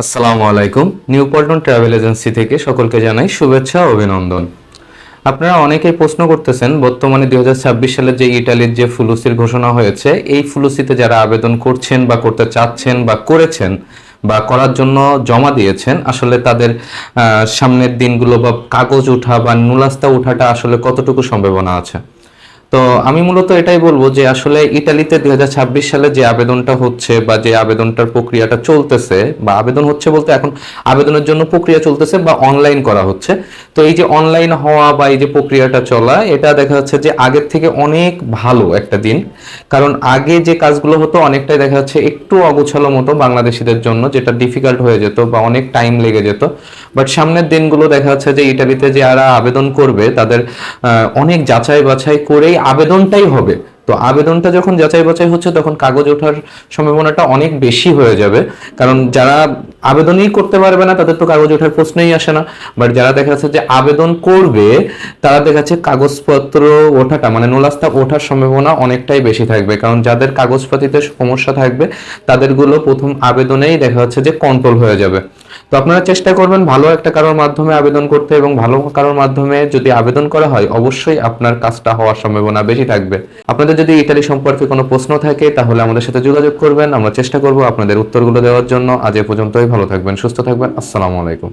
আসসালামু আলাইকুম। New Paltan travel agency থেকে সকলকে জানাই শুভেচ্ছা অভিনন্দন। আপনারা অনেকেই প্রশ্ন করতেছেন, বর্তমানে দুই সালের যে ইটালির যে ফুলুসির ঘোষণা হয়েছে, এই ফুলুসিতে যারা আবেদন করছেন বা করতে চাচ্ছেন বা করেছেন বা করার জন্য জমা দিয়েছেন, আসলে তাদের সামনের দিনগুলো বা কাগজ উঠা বা নুলাস্তা উঠাটা আসলে কতটুকু সম্ভাবনা আছে? তো আমি মূলত এটাই বলব যে আসলে ইটালিতে দু হাজার ছাব্বিশ সালে যে আবেদনটা হচ্ছে বা যে আবেদনটার প্রক্রিয়াটা চলতেছে বা আবেদন হচ্ছে বলতে এখন আবেদনের জন্য প্রক্রিয়া চলতেছে বা অনলাইন করা হচ্ছে। তো এই যে অনলাইন হওয়া বা এই যে প্রক্রিয়াটা চলা, এটা দেখা যাচ্ছে যে আগের থেকে অনেক ভালো একটা দিন। কারণ আগে যে কাজগুলো হতো, অনেকটাই দেখা যাচ্ছে একটু অগোছালো মতো বাংলাদেশিদের জন্য, যেটা ডিফিকাল্ট হয়ে যেত বা অনেক টাইম লেগে যেত। বাট সামনের দিনগুলো দেখা যাচ্ছে যে ইটালিতে যারা আবেদন করবে, তাদের অনেক যাচাই বাছাই করেই আবেদনটাই হবে। তো আবেদনটা যখন যাচাই বাছাই হচ্ছে, তখন কাগজ ওঠার সম্ভাবনাটা অনেক বেশি হয়ে যাবে। কারণ যারা আবেদনই করতে পারবে না, তাদের তো কাগজ ওঠার প্রশ্নই আসে না। বাট যারা দেখা যাচ্ছে যে আবেদন করবে, তারা দেখা যাচ্ছে কাগজপত্র ওঠাটা মানে নোলাস্তা ওঠার সম্ভাবনা অনেকটাই বেশি থাকবে। কারণ যাদের কাগজপাতিতে সমস্যা থাকবে, তাদেরগুলো প্রথম আবেদনেই দেখা যাচ্ছে যে কন্ট্রোল হয়ে যাবে। তো আপনারা চেষ্টা করবেন ভালো একটা কারোর মাধ্যমে আবেদন করতে এবং ভালো কারোর মাধ্যমে যদি আবেদন করা হয়, অবশ্যই আপনার কাজটা হওয়ার সম্ভাবনা বেশি থাকবে। আপনাদের যদি ইতালি সম্পর্কে কোনো প্রশ্ন থাকে, তাহলে আমাদের সাথে যোগাযোগ করবেন। আমরা চেষ্টা করব আপনাদের উত্তরগুলো দেওয়ার জন্য। আজ এ পর্যন্তই, ভালো থাকবেন, সুস্থ থাকবেন। আসসালামু আলাইকুম।